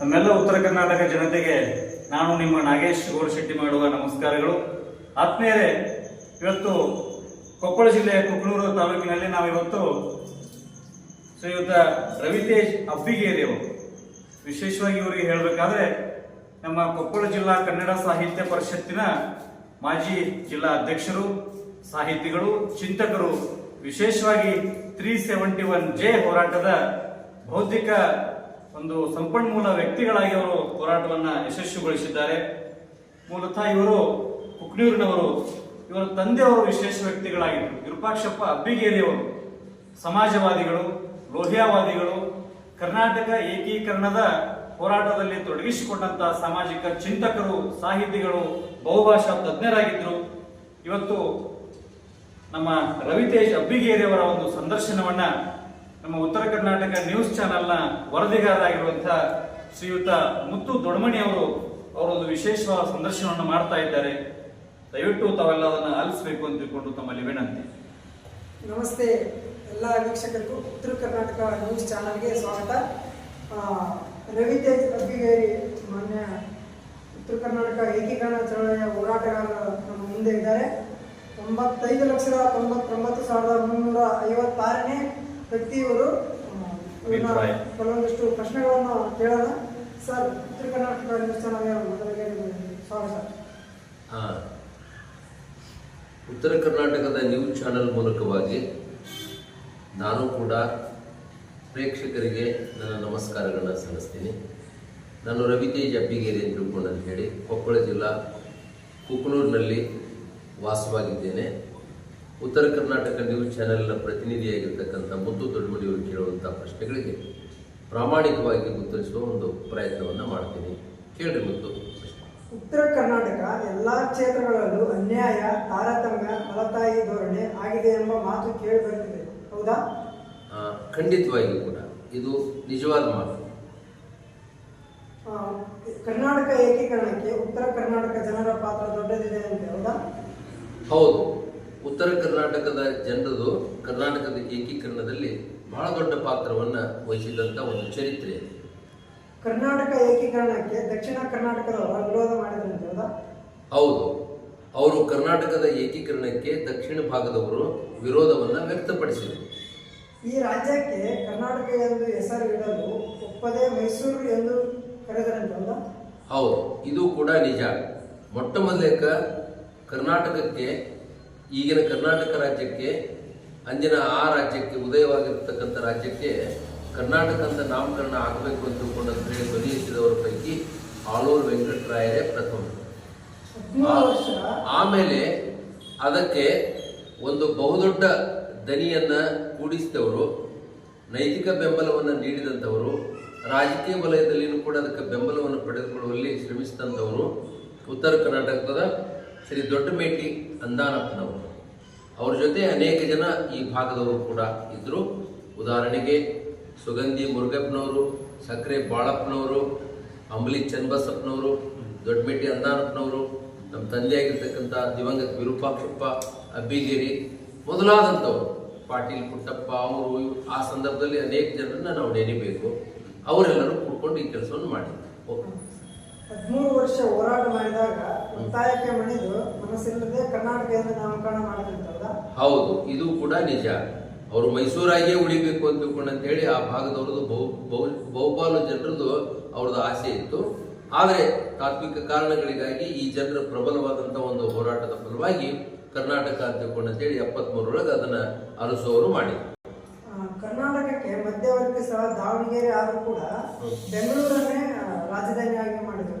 ನಮ್ಮೆಲ್ಲ ಉತ್ತರ ಕರ್ನಾಟಕ ಜನತೆಗೆ ನಾನು ನಿಮ್ಮ ನಾಗೇಶ್ ಗೋಡಶೆಟ್ಟಿ ಮಾಡುವ ನಮಸ್ಕಾರಗಳು. ಆತ್ಮೀಯರೇ, ಇವತ್ತು ಕೊಪ್ಪಳ ಜಿಲ್ಲೆಯ ಕುಕ್ನೂರು ತಾಲೂಕಿನಲ್ಲಿ ನಾವಿವತ್ತು ಶ್ರೀಯುತ ರವಿತೇಶ್ ಅಬ್ಬಿಗೇರಿ ಅವರು ವಿಶೇಷವಾಗಿ ಇವರಿಗೆ ಹೇಳಬೇಕಾದ್ರೆ, ನಮ್ಮ ಕೊಪ್ಪಳ ಜಿಲ್ಲಾ ಕನ್ನಡ ಸಾಹಿತ್ಯ ಪರಿಷತ್ತಿನ ಮಾಜಿ ಜಿಲ್ಲಾ ಅಧ್ಯಕ್ಷರು, ಸಾಹಿತಿಗಳು, ಚಿಂತಕರು, ವಿಶೇಷವಾಗಿ ತ್ರೀ ಸೆವೆಂಟಿ ಒನ್ ಜೆ ಹೋರಾಟದ ಬೌದ್ಧಿಕ ಒಂದು ಸಂಪನ್ಮೂಲ ವ್ಯಕ್ತಿಗಳಾಗಿ ಅವರು ಹೋರಾಟವನ್ನ ಯಶಸ್ವಿಗೊಳಿಸಿದ್ದಾರೆ. ಮೂಲತಃ ಇವರು ಕುಕ್ನೂರಿನವರು, ಇವರ ತಂದೆಯವರು ವಿಶೇಷ ವ್ಯಕ್ತಿಗಳಾಗಿದ್ದರು. ವಿರೂಪಾಕ್ಷಪ್ಪ ಅಬ್ಬಿಗೇರಿಯವರು, ಸಮಾಜವಾದಿಗಳು, ಲೋಹಿಯಾವಾದಿಗಳು, ಕರ್ನಾಟಕ ಏಕೀಕರಣದ ಹೋರಾಟದಲ್ಲಿ ತೊಡಗಿಸಿಕೊಂಡಂತಹ ಸಾಮಾಜಿಕ ಚಿಂತಕರು, ಸಾಹಿತಿಗಳು, ಬಹುಭಾಷಾ ತಜ್ಞರಾಗಿದ್ದರು. ಇವತ್ತು ನಮ್ಮ ರವಿತೇಜ್ ಅಬ್ಬಿಗೇರಿಯವರ ಒಂದು ಸಂದರ್ಶನವನ್ನ ನಮ್ಮ ಉತ್ತರ ಕರ್ನಾಟಕ ನ್ಯೂಸ್ ಚಾನೆಲ್ನ ವರದಿಗಾರರಾಗಿರುವಂತಹ ಶ್ರೀಯುತ ಮುತ್ತು ದೊಡಮಣಿ ಅವರು ಅವರೊಂದು ವಿಶೇಷವಾದ ಸಂದರ್ಶನವನ್ನು ಮಾಡ್ತಾ ಇದ್ದಾರೆ. ದಯವಿಟ್ಟು ತಾವೆಲ್ಲ ಅದನ್ನು ಆಲಿಸಬೇಕು ಅಂತ ತಿಳ್ಕೊಂಡು ತಮ್ಮಲ್ಲಿ ವಿನಂತಿ. ನಮಸ್ತೆ ಎಲ್ಲ ವೀಕ್ಷಕರಿಗೂ ಉತ್ತರ ಕರ್ನಾಟಕ ನ್ಯೂಸ್ ಚಾನಲ್ಗೆ ಸ್ವಾಗತ. ರವಿ ತೇಜ್ ಅಬ್ಬಿಗೇರಿ ಮಾನ್ಯ ಉತ್ತರ ಕರ್ನಾಟಕ ಏಕೀಕರಣ ಚಳವಳಿಯ ಹೋರಾಟಗಾರರು ನಮ್ಮ ಮುಂದೆ ಇದ್ದಾರೆ. ತೊಂಬತ್ತೈದು ಲಕ್ಷದ ತೊಂಬತ್ತೊಂಬತ್ತು ಸಾವಿರದ ಮುನ್ನೂರ ಐವತ್ತಾರನೇ ವ್ಯಕ್ತಿ ಇವರು ಆ, ಕೆಲವೊಂದಿಷ್ಟು ಪ್ರಶ್ನೆಗಳನ್ನು ಕೇಳೋಣ. ಸರ್ ಉತ್ತರ ಕರ್ನಾಟಕ ನ್ಯೂಸ್ ಚಾನಲ್ಗೆ ಮೊದಲಿಗೆ ಸ್ವಾಗತ. ಉತ್ತರ ಕರ್ನಾಟಕದ ನ್ಯೂಸ್ ಚಾನೆಲ್ ಮೂಲಕವಾಗಿ ನಾನು ಕೂಡ ಪ್ರೇಕ್ಷಕರಿಗೆ ನನ್ನ ನಮಸ್ಕಾರಗಳನ್ನು ಸಲ್ಲಿಸ್ತೀನಿ. ನಾನು ರವಿತೇಜ್ ಅಬ್ಬಿಗೇರಿ ಅಂತ ತಿಳ್ಕೊಂಡು ಅಂತ ಹೇಳಿ ಕೊಪ್ಪಳ ಜಿಲ್ಲಾ ಕುಕನೂರಿನಲ್ಲಿ ವಾಸವಾಗಿದ್ದೇನೆ. ಉತ್ತರ ಕರ್ನಾಟಕ ನ್ಯೂಸ್ ಚಾನೆಲ್ನ ಪ್ರತಿನಿಧಿಯಾಗಿರ್ತಕ್ಕಂಥ ಮುದ್ದು ದೊಡ್ಡಮಡಿಯವರು ಕೇಳುವಂಥ ಪ್ರಶ್ನೆಗಳಿಗೆ ಪ್ರಾಮಾಣಿಕವಾಗಿ ಉತ್ತರಿಸುವ ಒಂದು ಪ್ರಯತ್ನವನ್ನು ಮಾಡ್ತೀನಿ. ಕೇಳ್ರಿ ಮುದ್ದು ಉತ್ತರ ಕರ್ನಾಟಕ ಎಲ್ಲ ಕ್ಷೇತ್ರಗಳಲ್ಲೂ ಅನ್ಯಾಯ ತಾರತಮ್ಯ ಫಲತಾಯಿ ಧೋರಣೆ ಆಗಿದೆ ಎಂಬ ಮಾತು ಕೇಳಿ ಬರ್ತಿದೆ ಹೌದಾ ಖಂಡಿತವಾಗಿಯೂ ಕೂಡ ಇದು ನಿಜವಾದ ಮಾತು. ಕರ್ನಾಟಕ ಏಕೀಕರಣಕ್ಕೆ ಉತ್ತರ ಕರ್ನಾಟಕ ಜನರ ಪಾತ್ರ ದೊಡ್ಡದಿದೆ ಅಂತ ಹೌದಾ? ಹೌದು. ಉತ್ತರ ಕರ್ನಾಟಕದ ಜನರದು ಕರ್ನಾಟಕದ ಏಕೀಕರಣದಲ್ಲಿ ಬಹಳ ದೊಡ್ಡ ಪಾತ್ರವನ್ನ ವಹಿಸಿದಂತ ಒಂದು ಚರಿತ್ರೆ. ಕರ್ನಾಟಕ ಏಕೀಕರಣಕ್ಕೆ ದಕ್ಷಿಣ ಕರ್ನಾಟಕದವರು ವಿರೋಧ ಮಾಡಿದ್ರಂತೆ ಹೌದಾ ಹೌದು. ಅವರು ಕರ್ನಾಟಕದ ಏಕೀಕರಣಕ್ಕೆ ದಕ್ಷಿಣ ಭಾಗದವರು ವಿರೋಧವನ್ನ ವ್ಯಕ್ತಪಡಿಸಿದರು. ಈ ರಾಜ್ಯಕ್ಕೆ ಕರ್ನಾಟಕ ಎಂದು ಹೆಸರು ಇಡಲು ಒಪ್ಪದೆ ಮೈಸೂರು ಎಂದು ಕರೆದರಂತಲ್ಲ? ಹೌದು. ಇದು ಕೂಡ ನಿಜ. ಮೊಟ್ಟ ಮೊದಲೇಕ ಕರ್ನಾಟಕಕ್ಕೆ ಈಗಿನ ಕರ್ನಾಟಕ ರಾಜ್ಯಕ್ಕೆ ಅಂದಿನ ಆ ರಾಜ್ಯಕ್ಕೆ ಉದಯವಾಗಿರ್ತಕ್ಕಂಥ ರಾಜ್ಯಕ್ಕೆ ಕರ್ನಾಟಕ ಅಂತ ನಾಮಕರಣ ಆಗಬೇಕು ಅಂತ ತಿಳ್ಕೊಂಡು ಹೇಳಿ ಧ್ವನಿ ಎತ್ತಿದವರ ಪೈಕಿ ಆಲೂರು ವೆಂಕಟರಾಯರೇ ಪ್ರಥಮ. ಆಮೇಲೆ ಅದಕ್ಕೆ ಒಂದು ಬಹುದೊಡ್ಡ ದನಿಯನ್ನ ಕೂಡಿಸಿದವರು ನೈತಿಕ ಬೆಂಬಲವನ್ನು ನೀಡಿದಂಥವರು ರಾಜಕೀಯ ವಲಯದಲ್ಲಿಯೂ ಕೂಡ ಅದಕ್ಕೆ ಬೆಂಬಲವನ್ನು ಪಡೆದುಕೊಳ್ಳುವಲ್ಲಿ ಶ್ರಮಿಸಿದಂಥವರು ಉತ್ತರ ಕರ್ನಾಟಕದ ಶ್ರೀ ದೊಡ್ಡಮೇಟಿ ಅಂದಾನಪ್ಪನವರು. ಅವ್ರ ಜೊತೆ ಅನೇಕ ಜನ ಈ ಭಾಗದವರು ಕೂಡ ಇದ್ದರು ಉದಾಹರಣೆಗೆ ಸುಗಂಧಿ ಮುರುಗಪ್ಪನವರು ಸಕ್ಕರೆ ಬಾಳಪ್ಪನವರು, ಅಂಬಲಿ ಚನ್ನಬಸಪ್ಪನವರು ದೊಡ್ಡಮೇಟಿ ಅಂದಾನಪ್ಪನವರು, ನಮ್ಮ ತಂದೆಯಾಗಿರ್ತಕ್ಕಂಥ ದಿವಂಗತ ವಿರೂಪಾಕ್ಷಪ್ಪ, ಅಬ್ಬಿಗೇರಿ ಮೊದಲಾದಂಥವ್ರು. ಪಾಟೀಲ್ ಪುಟ್ಟಪ್ಪ ಅವರು ಆ ಸಂದರ್ಭದಲ್ಲಿ ಅನೇಕ ಜನರನ್ನ ನಾವು ನೆನಿಬೇಕು. ಅವರೆಲ್ಲರೂ ಕೂಡ್ಕೊಂಡು ಈ ಕೆಲಸವನ್ನು ಮಾಡಿದ್ರು. ಓಕೆ ಹದಿಮೂರು ವರ್ಷ ಹೋರಾಟ ಮಾಡಿದಾಗ ಒತ್ತಾಯಕ್ಕೆ ಮಣಿದು ಮನಸ್ಸಿಲ್ಲದೆ ಕರ್ನಾಟಕ ಎಂದು ನಾಮಕರಣ ಮಾಡಿದಂತೆ ಹೌದಾ ಇದು ಕೂಡ ನಿಜ. ಅವರು ಮೈಸೂರಾಗಿಯೇ ಉಳಿಬೇಕು ಅಂತ ಹೇಳಿ ಆ ಭಾಗದವ್ರದ್ದು ಬಹು ಬಹು ಬಹುಪಾಲು ಜನರದ್ದು ಅವ್ರದ್ದು ಆಸೆ ಇತ್ತು. ಆದರೆ ತಾತ್ವಿಕ ಕಾರಣಗಳಿಗಾಗಿ ಈ ಜನರ ಪ್ರಬಲವಾದಂತಹ ಒಂದು ಹೋರಾಟದ ಫಲವಾಗಿ ಕರ್ನಾಟಕ ಅಂತ ಹೇಳಿ ಎಪ್ಪತ್ಮೂರರೊಳಗೆ ಅದನ್ನ ಅರಸುವವರು ಮಾಡಿದ್ರು. ಕರ್ನಾಟಕಕ್ಕೆ ಮಧ್ಯವರ್ತಿ ಸ್ಥಳ ದಾವಣಗೆರೆ ಆದರೂ ಕೂಡ ಬೆಂಗಳೂರನ್ನೇ ರಾಜಧಾನಿಯಾಗಿ ಮಾಡಿದರು.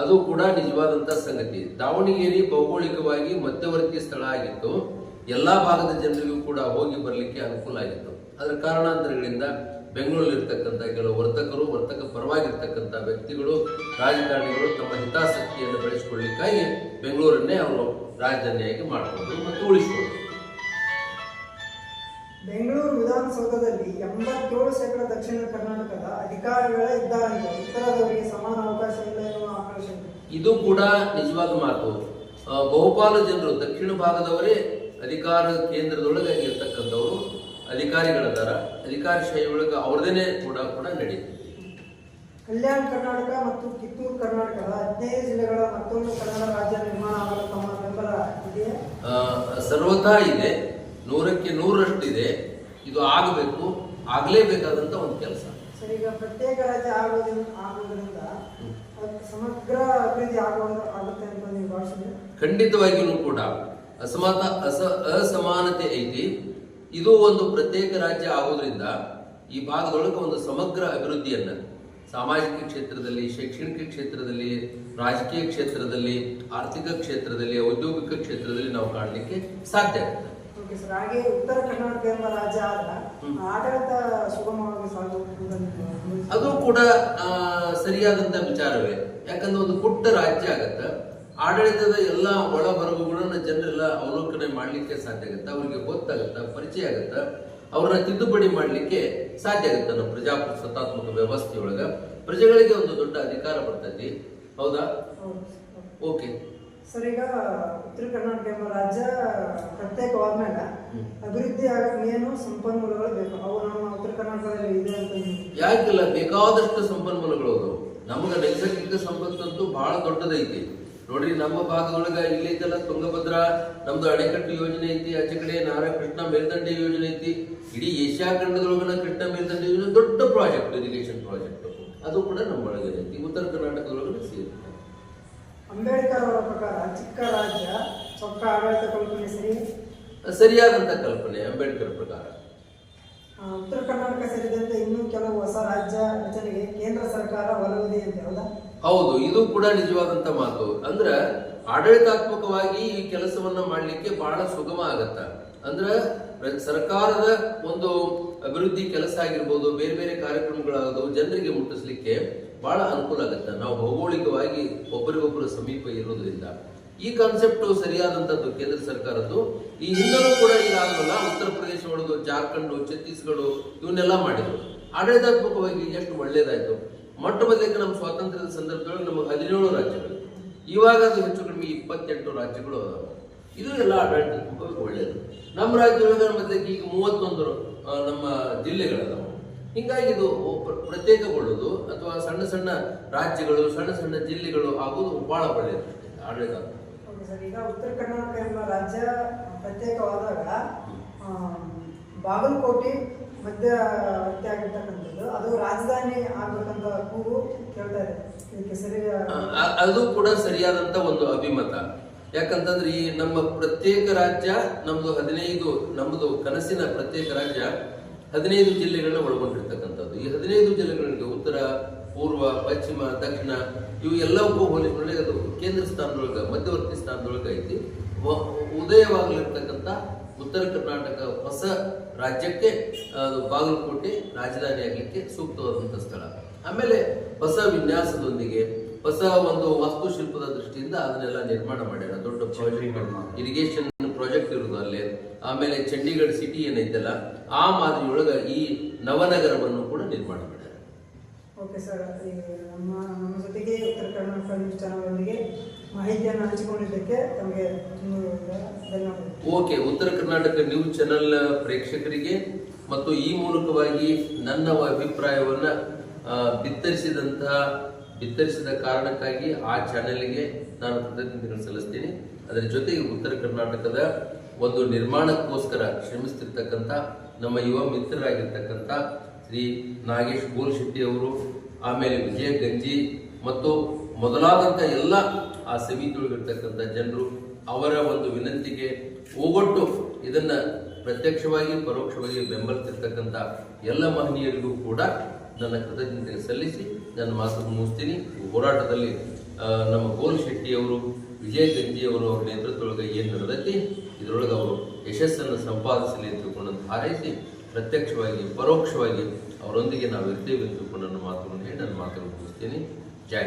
ಅದು ಕೂಡ ನಿಜವಾದಂತ ಸಂಗತಿ. ದಾವಣಗೆರೆ ಭೌಗೋಳಿಕವಾಗಿ ಮಧ್ಯವರ್ತಿ ಸ್ಥಳ ಆಗಿತ್ತು. ಎಲ್ಲಾ ಭಾಗದ ಜನರಿಗೂ ಕೂಡ ಹೋಗಿ ಬರಲಿಕ್ಕೆ ಅನುಕೂಲ ಆಗಿತ್ತು. ಅದರ ಕಾರಣಾಂತರಗಳಿಂದ ಬೆಂಗಳೂರಲ್ಲಿರ್ತಕ್ಕಂಥ ಕೆಲವು ವರ್ತಕರು, ವರ್ತಕ ಪರವಾಗಿರ್ತಕ್ಕಂಥ ವ್ಯಕ್ತಿಗಳು, ರಾಜಕಾರಣಿಗಳು ತಮ್ಮ ಹಿತಾಸಕ್ತಿಯನ್ನು ಬೆಳೆಸಿಕೊಳ್ಳಿಕ್ಕಾಗಿ ಬೆಂಗಳೂರನ್ನೇ ಅವರು ರಾಜಧಾನಿಯಾಗಿ ಮಾಡಿಕೊಂಡು ಮತ್ತು ಉಳಿಸಿಕೊಂಡು ಬೆಂಗಳೂರು ವಿಧಾನಸೌಧದಲ್ಲಿ ಎಂಬತ್ತೇಳು ಶೇಕಡ ದಕ್ಷಿಣ ಕರ್ನಾಟಕದ ಅಧಿಕಾರಿಗಳ ಇದ್ದಾರೆ ಉತ್ತರದವರಿಗೆ ಇದೆ. ಇದು ಕೂಡ ನಿಜವಾದ ಮಾತು. ಬಹುಪಾಲು ಜನರು ದಕ್ಷಿಣ ಭಾಗದವರೇ ಅಧಿಕಾರ ಕೇಂದ್ರದೊಳಗೆ ಇರ್ತಕ್ಕಂಥವ್ರು ಅಧಿಕಾರಿಗಳದಾರ ಶೈಲಿ ಒಳಗೆ ಅವ್ರದೇನೆ ಕೂಡ ಕೂಡ ನಡೀತದೆ ಕಲ್ಯಾಣ ಕರ್ನಾಟಕ ಮತ್ತು ಕಿತ್ತೂರು ಕರ್ನಾಟಕದ ಹದಿನೈದು ಜಿಲ್ಲೆಗಳ ಮತ್ತೊಂದು ಕನ್ನಡ ರಾಜ್ಯ ನಿರ್ಮಾಣ ಆಗಲು ತಮ್ಮ ಬೆಂಬಲ ಇದೆಯೇ ಆ, ಸರ್ವಥಾ ಇದೆ ನೂರಕ್ಕೆ ನೂರಷ್ಟಿದೆ ಇದು. ಆಗಬೇಕು ಆಗಲೇಬೇಕಾದಂತ ಒಂದು ಕೆಲಸ. ಸರ್ ಈಗ ಪ್ರತ್ಯೇಕ ರಾಜ್ಯ ಆಗೋದ್ರಿಂದ ಖಂಡಿತವಾಗಿಯೂ ಕೂಡ ಅಸಮಾತ ಅಸ ಅಸಮಾನತೆ ಐತಿ. ಇದು ಒಂದು ಪ್ರತ್ಯೇಕ ರಾಜ್ಯ ಆಗೋದ್ರಿಂದ ಈ ಭಾಗದೊಳಗೆ ಒಂದು ಸಮಗ್ರ ಅಭಿವೃದ್ಧಿಯನ್ನ ಸಾಮಾಜಿಕ ಕ್ಷೇತ್ರದಲ್ಲಿ, ಶೈಕ್ಷಣಿಕ ಕ್ಷೇತ್ರದಲ್ಲಿ, ರಾಜಕೀಯ ಕ್ಷೇತ್ರದಲ್ಲಿ, ಆರ್ಥಿಕ ಕ್ಷೇತ್ರದಲ್ಲಿ, ಔದ್ಯೋಗಿಕ ಕ್ಷೇತ್ರದಲ್ಲಿ ನಾವು ಕಾಣಲಿಕ್ಕೆ ಸಾಧ್ಯ ಸರ್ ಹಾಗೆ ಉತ್ತರ ಕರ್ನಾಟಕ ಎಂಬ ರಾಜ್ಯ ಆದ ಆಡಳಿತ ಸುಗಮವಾಗಿ ಸಾಗುವುದು? ಅದು ಕೂಡ ಸರಿಯಾದಂತ ವಿಚಾರವೇ. ಯಾಕಂದ್ರೆ ಒಂದು ಪುಟ್ಟ ರಾಜ್ಯ ಆಗತ್ತ. ಆಡಳಿತದ ಎಲ್ಲ ಒಳ ಹೊರಗುಗಳನ್ನ ಜನರೆಲ್ಲ ಅವಲೋಕನೆ ಮಾಡ್ಲಿಕ್ಕೆ ಸಾಧ್ಯ ಆಗುತ್ತೆ. ಅವ್ರಿಗೆ ಗೊತ್ತಾಗತ್ತ ಪರಿಚಯ ಆಗತ್ತ. ಅವ್ರನ್ನ ತಿದ್ದುಪಡಿ ಮಾಡ್ಲಿಕ್ಕೆ ಸಾಧ್ಯ ಆಗುತ್ತೆ ನಮ್ಮ ಪ್ರಜಾಪ್ರಸತ್ತಾತ್ಮಕ ವ್ಯವಸ್ಥೆಯೊಳಗ. ಪ್ರಜೆಗಳಿಗೆ ಒಂದು ದೊಡ್ಡ ಅಧಿಕಾರ ಬರ್ತೈತಿ. ಹೌದಾ. ಓಕೆ. ಸರ್ ಈಗ ಉತ್ತರ ಕರ್ನಾಟಕ ಎಂಬ ರಾಜ್ಯ ಪ್ರತ್ಯೇಕವಾದ್ಮೇಲೆ ಅಭಿವೃದ್ಧಿ ಆಗಕ್ಕೆ ಏನು ಸಂಪನ್ಮೂಲಗಳು ಬೇಕು? ಅವು ನಮ್ಮ ಉತ್ತರ ಕರ್ನಾಟಕದಲ್ಲಿ ಇದೆ ಅಂತ ಯಾಕಿಲ್ಲ? ಬೇಕಾದಷ್ಟು ಸಂಪನ್ಮೂಲಗಳು ಅದು ನಮಗ ನೈಸರ್ಗಿಕ ಸಂಪತ್ತಂತೂ ಬಹಳ ದೊಡ್ಡದೈತಿ. ನೋಡ್ರಿ ನಮ್ಮ ಭಾಗದೊಳಗ ಇಲ್ಲಿ ಐತಲ್ಲ ತುಂಗಭದ್ರಾ ನಮ್ದು ಅಣೆಕಟ್ಟು ಯೋಜನೆ ಐತಿ ಆಚೆ ಕಡೆ ನಾರ ಕೃಷ್ಣ ಮೇಲ್ದಂಡೆ ಯೋಜನೆ ಐತಿ. ಇಡೀ ಏಷ್ಯಾ ಖಂಡದೊಳಗನ ಕೃಷ್ಣ ಮೇಲ್ದಂಡೆ ಯೋಜನೆ ದೊಡ್ಡ ಪ್ರಾಜೆಕ್ಟ್ ಇರಿಗೇಷನ್ ಪ್ರಾಜೆಕ್ಟ್. ಅದು ಕೂಡ ನಮ್ಮೊಳಗೆ ಐತಿ ಉತ್ತರ ಕರ್ನಾಟಕದೊಳಗಡೆ ಅವರ ಪ್ರಕಾರ ಚಿಕ್ಕ ರಾಜ್ಯ ಚೊಕ್ಕ ಆಡಳಿತ ಕಲ್ಪನೆ ಸರಿ? ಸರಿಯಾದಂತ ಕಲ್ಪನೆ ಅಂಬೇಡ್ಕರ್ ಪ್ರಕಾರ. ಉತ್ತರ ಕರ್ನಾಟಕ ಸೇರಿದಂತೆ ಇನ್ನೂ ಕೆಲವು ಹೊಸ ರಾಜ್ಯ ರಚನೆಗೆ ಕೇಂದ್ರ ಸರ್ಕಾರ ಒಲವಿದೆ ಅಂತ ಹೌದಾ? ಹೌದು ಇದು ಕೂಡ ನಿಜವಾದಂತ ಮಾತು. ಅಂದ್ರ ಆಡಳಿತಾತ್ಮಕವಾಗಿ ಈ ಕೆಲಸವನ್ನ ಮಾಡಲಿಕ್ಕೆ ಬಹಳ ಸುಗಮ ಆಗತ್ತ. ಅಂದ್ರ ಸರ್ಕಾರದ ಒಂದು ಅಭಿವೃದ್ಧಿ ಕೆಲಸ ಆಗಿರ್ಬೋದು ಬೇರೆ ಬೇರೆ ಕಾರ್ಯಕ್ರಮಗಳಾಗೋದು ಜನರಿಗೆ ಮುಟ್ಟಿಸ್ಲಿಕ್ಕೆ ಬಹಳ ಅನುಕೂಲ ಆಗತ್ತ. ನಾವು ಭೌಗೋಳಿಕವಾಗಿ ಒಬ್ಬರಿಗೊಬ್ಬರು ಸಮೀಪ ಇರೋದ್ರಿಂದ ಈ ಕಾನ್ಸೆಪ್ಟ್ ಸರಿಯಾದಂತದ್ದು ಕೇಂದ್ರ ಸರ್ಕಾರದ್ದು. ಈ ಹಿಂದಲೂ ಕೂಡ ಈಗಾಗಲ್ಲ ಉತ್ತರ ಪ್ರದೇಶ ಒಳಗು ಜಾರ್ಖಂಡ್ ಛತ್ತೀಸ್ಗಢ ಇವನ್ನೆಲ್ಲ ಮಾಡಿದ್ರು. ಆಡಳಿತಾತ್ಮಕವಾಗಿ ಎಷ್ಟು ಒಳ್ಳೇದಾಯ್ತು. ಮೊಟ್ಟ ಮೊದಲಿಗೆ ನಮ್ಮ ಸ್ವಾತಂತ್ರ್ಯದ ಸಂದರ್ಭದಲ್ಲಿ ನಮಗೆ ಹದಿನೇಳು ರಾಜ್ಯಗಳು. ಇವಾಗ ಅದು ಹೆಚ್ಚು ಕಡಿಮೆ ಇಪ್ಪತ್ತೆಂಟು ರಾಜ್ಯಗಳು ಇದು ಎಲ್ಲ ಆಡಳಿತಾತ್ಮಕವಾಗಿ ಒಳ್ಳೆಯದು ನಮ್ಮ ರಾಜ್ಯದೊಳಗೆ ಮೊದಲಿಗೆ ಈಗ ಮೂವತ್ತೊಂದು ನಮ್ಮ ಜಿಲ್ಲೆಗಳದಾವೆ. ಹಿಂಗಾಗಿ ಇದು ಪ್ರತ್ಯೇಕಗೊಳ್ಳೋದು ಅಥವಾ ಸಣ್ಣ ಸಣ್ಣ ರಾಜ್ಯಗಳು, ಸಣ್ಣ ಸಣ್ಣ ಜಿಲ್ಲೆಗಳು ಆಗೋದು ಬಹಳ ಒಳ್ಳೆಯದು ಓಕೆ ಸರ್ ಈಗ ಉತ್ತರ ಕರ್ನಾಟಕ ಎಂಬ ರಾಜ್ಯ ಪ್ರತ್ಯೇಕವಾದಾಗ ಬಾಗಲಕೋಟೆ ಹತ್ಯೆ ಆಗಿರ್ತಕ್ಕಂಥದ್ದು ಅದು ರಾಜಧಾನಿ ಆಗ್ಬೇಕಂತ ಕೂಗು ಕೇಳ್ತಾ ಇದೆ. ಇದಕ್ಕೆ ಸರಿ ಅದು ಕೂಡ ಸರಿಯಾದಂತ ಒಂದು ಅಭಿಮತ. ಯಾಕಂತಂದ್ರೆ ಈ ನಮ್ಮ ಪ್ರತ್ಯೇಕ ರಾಜ್ಯ, ನಮ್ದು ಹದಿನೈದು, ನಮ್ದು ಕನಸಿನ ಪ್ರತ್ಯೇಕ ರಾಜ್ಯ ಹದಿನೈದು ಜಿಲ್ಲೆಗಳನ್ನ ಒಳಗೊಂಡಿರ್ತಕ್ಕಂಥದ್ದು. ಈ ಹದಿನೈದು ಜಿಲ್ಲೆಗಳಿಗೆ ಉತ್ತರ ಪೂರ್ವ ಪಶ್ಚಿಮ ದಕ್ಷಿಣ ಇವು ಎಲ್ಲವಕ್ಕೂ ಹೋಲಿಸಿಕೊಂಡ್ರೆ ಅದು ಕೇಂದ್ರ ಸ್ಥಾನದೊಳಗ ಮಧ್ಯವರ್ತಿ ಸ್ಥಾನದೊಳಗ ಐತಿ. ಉದಯವಾಗಲಿರ್ತಕ್ಕಂಥ ಉತ್ತರ ಕರ್ನಾಟಕ ಹೊಸ ರಾಜ್ಯಕ್ಕೆ ಅದು ಬಾಗಲಕೋಟೆ ರಾಜಧಾನಿ ಆಗಲಿಕ್ಕೆ ಸೂಕ್ತವಾದಂಥ ಸ್ಥಳ. ಆಮೇಲೆ ಹೊಸ ವಿನ್ಯಾಸದೊಂದಿಗೆ ಹೊಸ ಒಂದು ವಾಸ್ತುಶಿಲ್ಪದ ದೃಷ್ಟಿಯಿಂದ ಅದನ್ನೆಲ್ಲ ನಿರ್ಮಾಣ ಮಾಡ್ಯಾರ. ದೊಡ್ಡ ಪ್ರಾಜೆಕ್ಟ್ ಇರಿಗೇಷನ್ ಪ್ರಾಜೆಕ್ಟ್ ಇರೋದು ಅಲ್ಲಿ. ಆಮೇಲೆ ಚಂಡೀಗಢ ಸಿಟಿ ಏನೈತಲ್ಲ ಆ ಮಾದರಿಯೊಳಗ ಈ ನವನಗರವನ್ನು ಕೂಡ ನಿರ್ಮಾಣ ಓಕೆ ಸರ್ ನಮ್ಮ ನಮ್ಮ ಜೊತೆಗೆ ಉತ್ತರ ಕರ್ನಾಟಕ ನ್ಯೂಸ್ ಚಾನಲ್ನೊಂದಿಗೆ ಮಾಹಿತಿಯನ್ನು ಹಂಚಿಕೊಂಡಿದ್ದಕ್ಕೆ ತಮಗೆ ತುಂಬ ಧನ್ಯವಾದಗಳು. ಓಕೆ ಉತ್ತರ ಕರ್ನಾಟಕ ನ್ಯೂಸ್ ಚಾನೆಲ್ ಪ್ರೇಕ್ಷಕರಿಗೆ ಮತ್ತು ಈ ಮೂಲಕವಾಗಿ ನನ್ನ ಅಭಿಪ್ರಾಯವನ್ನು ಬಿತ್ತರಿಸಿದಂತಹ, ಬಿತ್ತರಿಸಿದ ಕಾರಣಕ್ಕಾಗಿ ಆ ಚಾನೆಲ್ಗೆ ನಾನು ಕೃತಜ್ಞತೆಗಳನ್ನು ಸಲ್ಲಿಸ್ತೀನಿ. ಅದರ ಜೊತೆಗೆ ಉತ್ತರ ಕರ್ನಾಟಕದ ಒಂದು ನಿರ್ಮಾಣಕ್ಕೋಸ್ಕರ ಶ್ರಮಿಸ್ತಿರ್ತಕ್ಕಂಥ ನಮ್ಮ ಯುವ ಮಿತ್ರರಾಗಿರ್ತಕ್ಕಂಥ ಶ್ರೀ ನಾಗೇಶ್ ಗೋಲ್ಶೆಟ್ಟಿ ಅವರು, ಆಮೇಲೆ ವಿಜಯ ಗಂಜಿ ಮತ್ತು ಮೊದಲಾದಂಥ ಎಲ್ಲ ಆ ಸಮಿತಿಯೊಳಗಿರ್ತಕ್ಕಂಥ ಜನರು ಅವರ ಒಂದು ವಿನಂತಿಗೆ ಓಗೊಟ್ಟು ಇದನ್ನು ಪ್ರತ್ಯಕ್ಷವಾಗಿ, ಪರೋಕ್ಷವಾಗಿ ಬೆಂಬಲಿಸಿರ್ತಕ್ಕಂಥ ಎಲ್ಲ ಮಹನೀಯರಿಗೂ ಕೂಡ ನನ್ನ ಕೃತಜ್ಞತೆ ಸಲ್ಲಿಸಿ ನನ್ನ ಮಾತು ಮುಗಿಸ್ತೀನಿ. ಹೋರಾಟದಲ್ಲಿ ನಮ್ಮ ಗೋಲ್ ಶೆಟ್ಟಿಯವರು ವಿಜಯ ಗಂಜಿ ಅವರು ಅವರ ನೇತೃತ್ವದೊಳಗೆ ಏನು ನಡೆದೈತಿ, ಇದರೊಳಗೆ ಅವರು ಯಶಸ್ಸನ್ನು ಸಂಪಾದಿಸಲಿ ಅಂತ ಹಾರೈಸಿ ಪ್ರತ್ಯಕ್ಷವಾಗಿ ಪರೋಕ್ಷವಾಗಿ ಅವರೊಂದಿಗೆ ನಾವು ಇರ್ತೇವೆ ಎಂದು ನನ್ನ ಮಾತುಗಳನ್ನು ಹೇಳಿ ನನ್ನ ಮಾತನ್ನು ಮುಗಿಸ್ತೀನಿ ಜೈ.